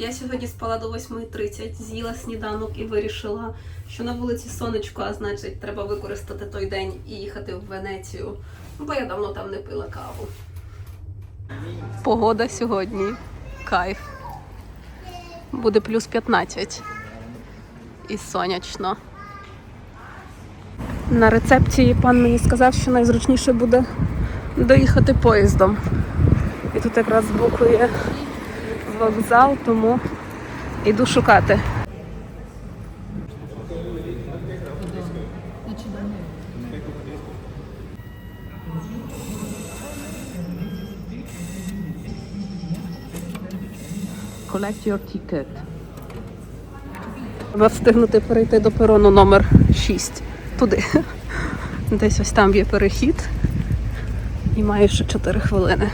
Я сьогодні спала до 8.30, з'їла сніданок і вирішила, що на вулиці сонечко, а значить, треба використати той день і їхати в Венецію. Бо я давно там не пила каву. Погода сьогодні. Кайф. Буде плюс 15. І сонячно. На рецепції пан мені сказав, що найзручніше буде доїхати поїздом. І тут якраз збоку є вокзал, тому йду шукати. Collect your ticket. Треба встигнути перейти до перону номер 6. Туди. Десь ось там є перехід. І маю ще 4 хвилини.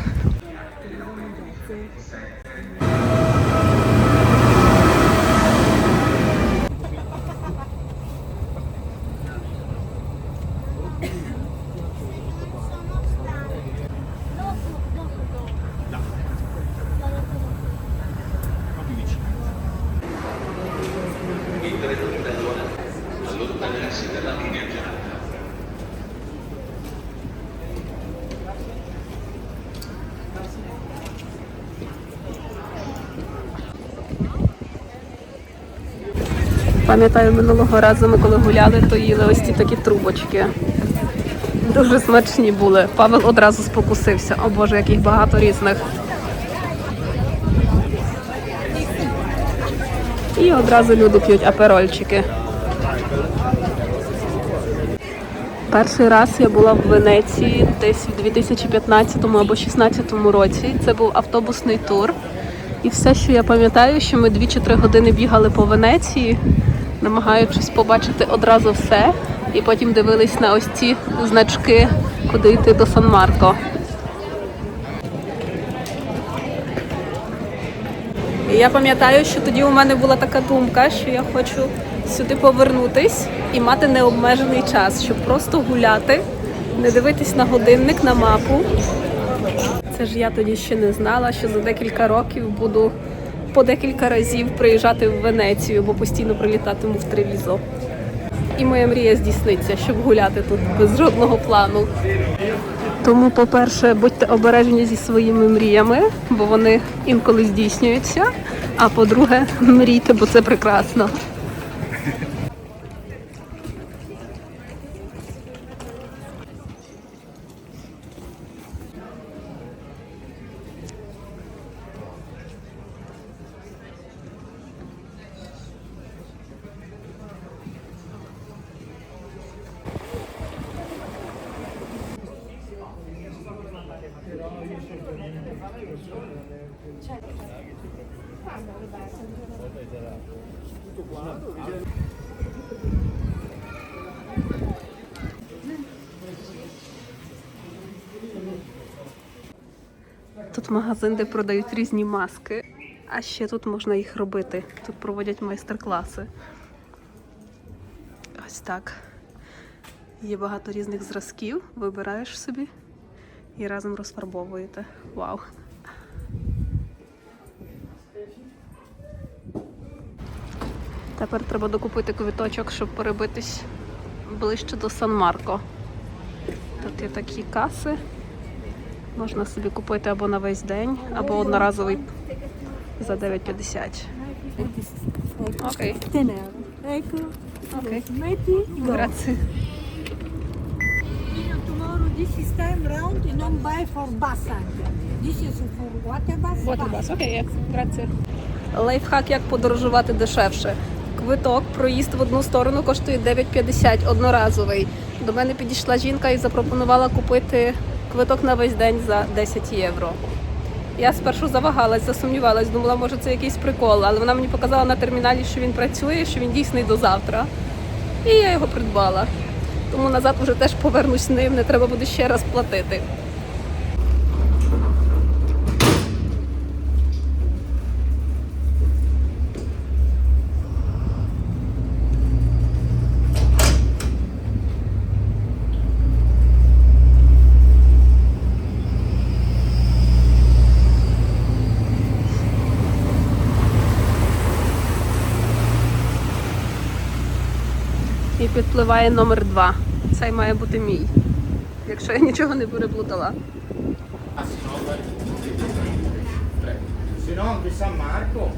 Пам'ятаю, минулого разу ми коли гуляли, то їли ось ці такі трубочки. Дуже смачні були. Павел одразу спокусився. О Боже, яких багато різних. І одразу люди п'ють аперольчики. Перший раз я була в Венеції десь в 2015 або 2016 році. Це був автобусний тур. І все, що я пам'ятаю, що ми 2 чи 3 години бігали по Венеції, намагаючись побачити одразу все, і потім дивились на ось ці значки, куди йти до Сан-Марко. Я пам'ятаю, що тоді у мене була така думка, що я хочу сюди повернутись і мати необмежений час, щоб просто гуляти, не дивитись на годинник, на мапу. Це ж я тоді ще не знала, що за декілька років буду по декілька разів приїжджати в Венецію, бо постійно прилітатиму в Тревізо. І моя мрія здійсниться, щоб гуляти тут без жодного плану. Тому, по-перше, будьте обережні зі своїми мріями, бо вони інколи здійснюються. А по-друге, мрійте, бо це прекрасно. Тут магазин, де продають різні маски, а ще тут можна їх робити. Тут проводять майстер-класи. Ось так. Є багато різних зразків, вибираєш собі і разом розфарбовуєте. Вау! Тепер треба докупити квиточок, щоб перебитись ближче до Сан-Марко. Тут є такі каси. Можна собі купити або на весь день, або одноразовий за 9,50. Окей. Окей. Go. This is time round and non buy for bus. This is for water bus. bus. окей, grazie. Лайфхак, як подорожувати дешевше. Квиток, проїзд в одну сторону коштує 9,50 одноразовий. До мене підійшла жінка і запропонувала купити квиток на весь день за 10 євро. Я спершу завагалась, засумнівалась, думала, може це якийсь прикол, але вона мені показала на терміналі, що він працює, що він дійсний до завтра. І я його придбала. Тому назад вже теж повернусь ним, не треба буде ще раз платити. Підпливає номер два. Цей має бути мій. Якщо я нічого не переплутала. Se Сіно, anche сам Marco.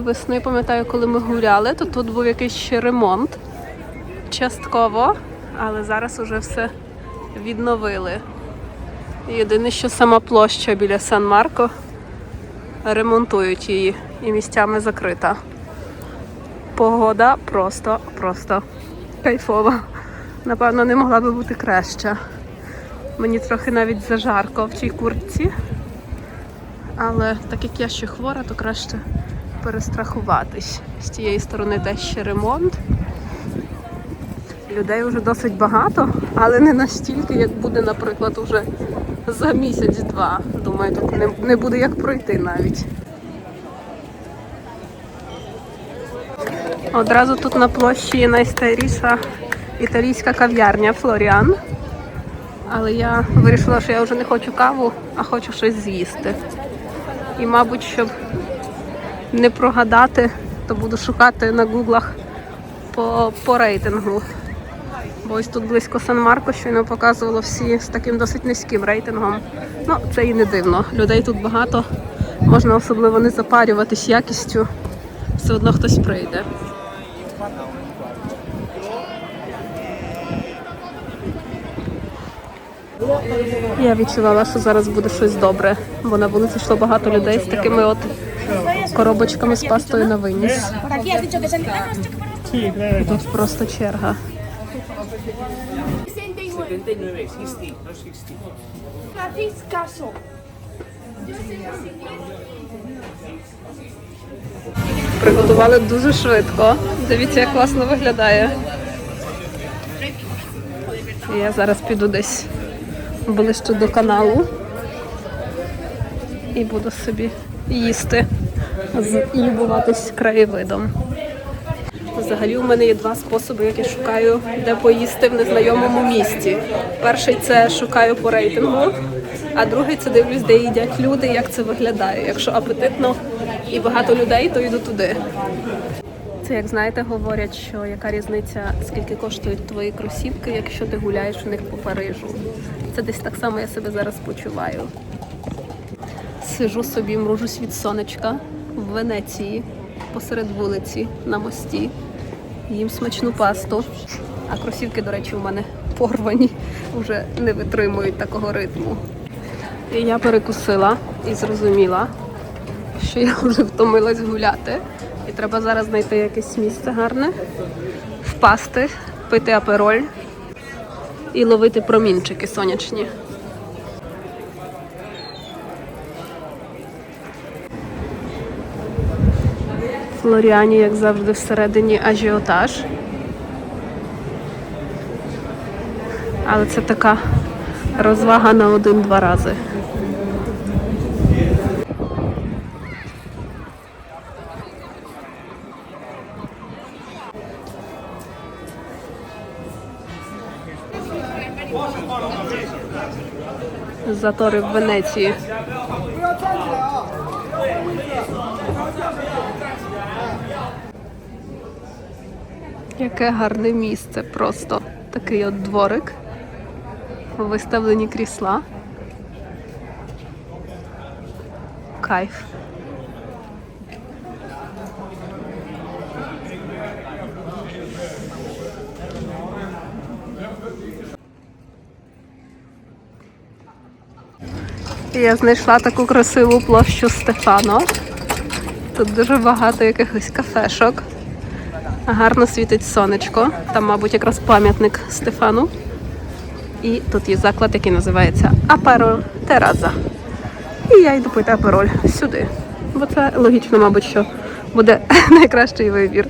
Весни, пам'ятаю, коли ми гуляли, то тут був якийсь ще ремонт частково, але зараз уже все відновили. Єдине, що сама площа біля Сан-Марко ремонтують її і місцями закрита. Погода просто, просто кайфова. Напевно, не могла би бути краща. Мені трохи навіть зажарко в цій куртці. Але так як я ще хвора, то краще перестрахуватись. З тієї сторони теж ще ремонт. Людей вже досить багато, але не настільки, як буде, наприклад, уже за місяць-два. Думаю, тут не, не буде як пройти навіть. Одразу тут на площі є найстаріша італійська кав'ярня Флоріан. Але я вирішила, що я вже не хочу каву, а хочу щось з'їсти. І, мабуть, щоб не прогадати, то буду шукати на гуглах по, по рейтингу. Бо ось тут близько Сан-Марко, щойно показувало всі з таким досить низьким рейтингом. Ну, це і не дивно. Людей тут багато, можна особливо не запарюватись якістю, все одно хтось прийде. Я відчувала, що зараз буде щось добре, бо на вулиці йшло багато людей з такими от коробочками з пастою на виніс. Тут просто черга. 69. 79, 60, no 60. Hacéis caso. Приготували дуже швидко. Дивіться, як класно виглядає. Я зараз піду десь ближче до каналу і буду собі їсти і любуватись краєвидом. Взагалі у мене є два способи, як я шукаю, де поїсти в незнайомому місті. Перший це шукаю по рейтингу, а другий це дивлюсь, де їдять люди, як це виглядає. Якщо апетитно і багато людей, то йду туди. Це як знаєте, говорять, що яка різниця, скільки коштують твої кросівки, якщо ти гуляєш у них по Парижу. Це десь так само я себе зараз почуваю. Сижу собі, мружусь від сонечка Венеції, посеред вулиці на мості. Їм смачну пасту. А кросівки, до речі, у мене порвані, вже не витримують такого ритму. І я перекусила і зрозуміла, що я вже втомилась гуляти. І треба зараз знайти якесь місце гарне, впасти, пити апероль і ловити промінчики сонячні. Флоріані, як завжди, всередині ажіотаж. Але це така розвага на один-два рази. затори в Венеції. Яке гарне місце, просто такий от дворик. Виставлені крісла. Кайф. Я знайшла таку красиву площу Стефано. Тут дуже багато якихось кафешок. Гарно світить сонечко. Там, мабуть, якраз пам'ятник Стефану. І тут є заклад, який називається Аперо Тераза. І я йду пити апероль сюди. Бо це логічно, мабуть, що буде найкращий вибір.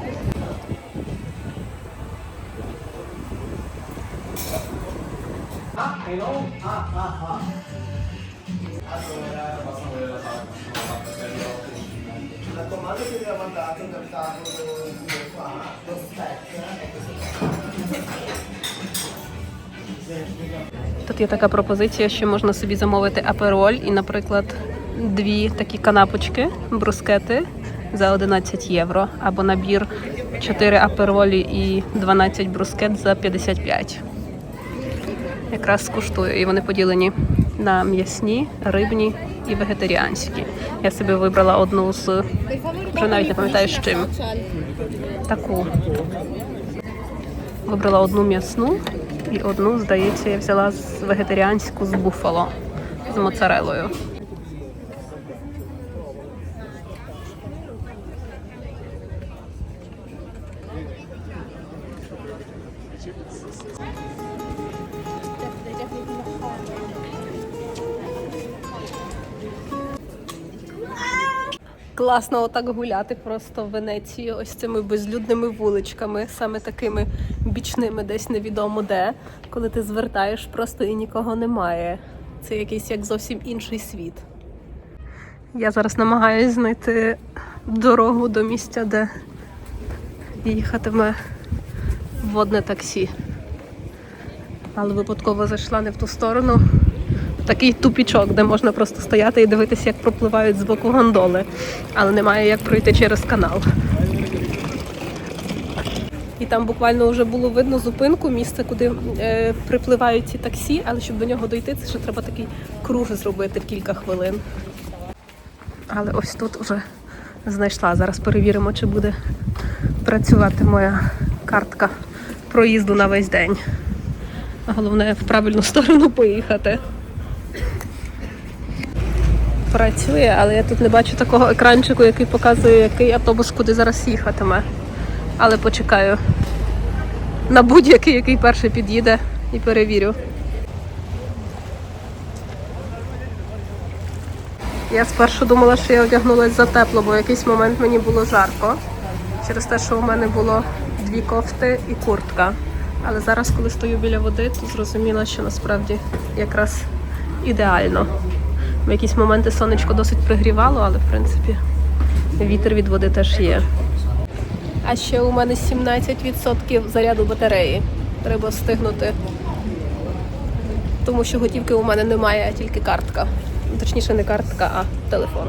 Тут є така пропозиція, що можна собі замовити апероль і, наприклад, дві такі канапочки, брускети за 11 євро, або набір 4 аперолі і 12 брускет за 55. Якраз скуштую. І вони поділені на м'ясні, рибні і вегетаріанські. Я собі вибрала одну з вже навіть не пам'ятаю з чим. Таку. Вибрала одну м'ясну і одну, здається, я взяла з вегетаріанську з буфало з моцарелою. Класно отак гуляти просто в Венеції, ось цими безлюдними вуличками, саме такими бічними, десь невідомо де, коли ти звертаєш просто і нікого немає. Це якийсь як зовсім інший світ. Я зараз намагаюся знайти дорогу до місця, де їхатиме водне таксі. Але випадково зайшла не в ту сторону. Такий тупічок, де можна просто стояти і дивитися, як пропливають з боку гондоли, але немає як пройти через канал. І там буквально вже було видно зупинку, місце, куди е, припливають ці таксі, але щоб до нього дойти, це ще треба такий круг зробити в кілька хвилин. Але ось тут вже знайшла. Зараз перевіримо, чи буде працювати моя картка проїзду на весь день. Головне в правильну сторону поїхати. Працює, але я тут не бачу такого екранчику, який показує, який автобус куди зараз їхатиме. Але почекаю на будь-який, який перший під'їде і перевірю. Я спершу думала, що я одягнулася за тепло, бо в якийсь момент мені було жарко. Через те, що у мене було дві кофти і куртка. Але зараз, коли стою біля води, то зрозуміла, що насправді якраз ідеально. В якісь моменти сонечко досить пригрівало, але в принципі вітер від води теж є. А ще у мене 17% заряду батареї. Треба встигнути. Тому що готівки у мене немає, а тільки картка. Точніше, не картка, а телефон.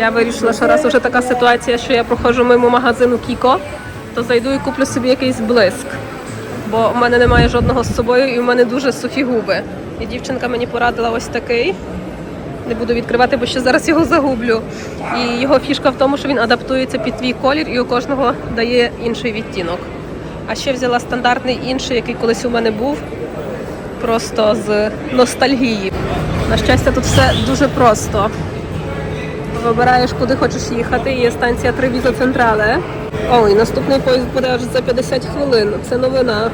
Я вирішила, що раз уже така ситуація, що я проходжу мимо магазину Кіко, то зайду і куплю собі якийсь блиск. Бо в мене немає жодного з собою, і в мене дуже сухі губи. І дівчинка мені порадила ось такий. Не буду відкривати, бо ще зараз його загублю. І його фішка в тому, що він адаптується під твій колір і у кожного дає інший відтінок. А ще взяла стандартний інший, який колись у мене був, просто з ностальгії. На щастя, тут все дуже просто. Вибираєш, куди хочеш їхати. Є станція Тревізо Централе. О, і наступний поїзд буде аж за 50 хвилин. Це новина.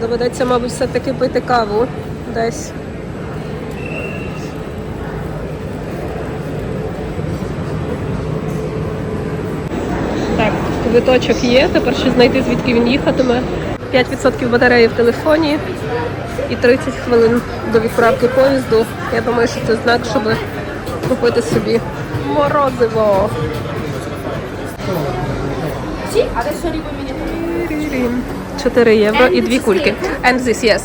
Доведеться, мабуть, все-таки пити каву десь. Так, квиточок є. Тепер ще знайти, звідки він їхатиме. 5% батареї в телефоні і 30 хвилин до відправки поїзду. Я думаю, що це знак, щоб купити собі морозиво. 4 євро і дві кульки. And this, yes.